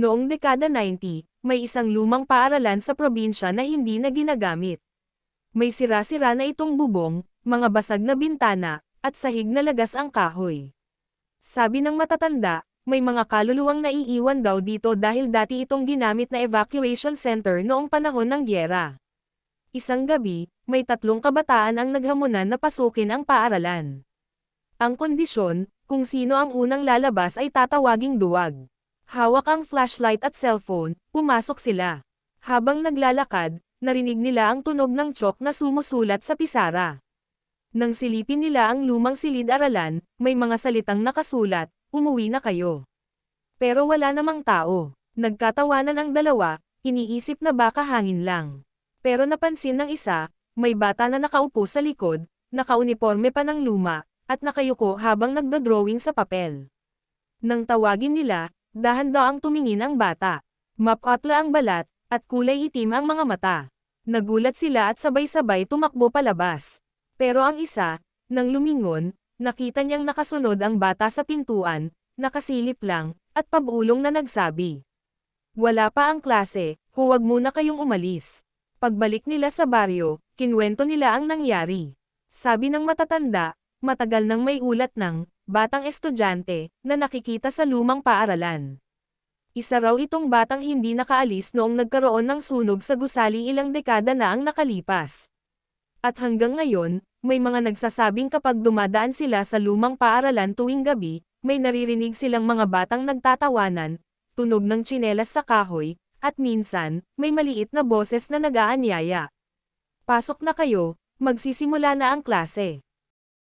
Noong dekada 90, may isang lumang paaralan sa probinsya na hindi na ginagamit. May sira-sira na itong bubong, mga basag na bintana, at sahig na lagas ang kahoy. Sabi ng matatanda, may mga kaluluwang naiiwan daw dito dahil dati itong ginamit na evacuation center noong panahon ng gyera. Isang gabi, may tatlong kabataan ang naghamunan na pasukin ang paaralan. Ang kondisyon, kung sino ang unang lalabas ay tatawaging duwag. Hawak ang flashlight at cellphone, pumasok sila. Habang naglalakad, narinig nila ang tunog ng chok na sumusulat sa pisara. Nang silipin nila ang lumang silid-aralan, may mga salitang nakasulat, umuwi na kayo. Pero wala namang tao. Nagkatawanan ang dalawa, iniisip na baka hangin lang. Pero napansin ng isa, may bata na nakaupo sa likod, nakauniforme pa ng luma, at nakayuko habang nagdodrawing sa papel. Nang tawagin nila, dahan daw ang tumingin ang bata. Mapatla ang balat, at kulay itim ang mga mata. Nagulat sila at sabay-sabay tumakbo palabas. Pero ang isa, nang lumingon, nakita niyang nakasunod ang bata sa pintuan, nakasilip lang, at pabulong na nagsabi. Wala pa ang klase, huwag muna kayong umalis. Pagbalik nila sa baryo, kinwento nila ang nangyari. Sabi ng matatanda, matagal nang may ulat ng batang estudyante na nakikita sa lumang paaralan. Isa raw itong batang hindi nakaalis noong nagkaroon ng sunog sa gusali ilang dekada na ang nakalipas. At hanggang ngayon, may mga nagsasabing kapag dumadaan sila sa lumang paaralan tuwing gabi, may naririnig silang mga batang nagtatawanan, tunog ng tsinelas sa kahoy, at minsan, may maliit na boses na nag-aanyaya. Pasok na kayo, magsisimula na ang klase.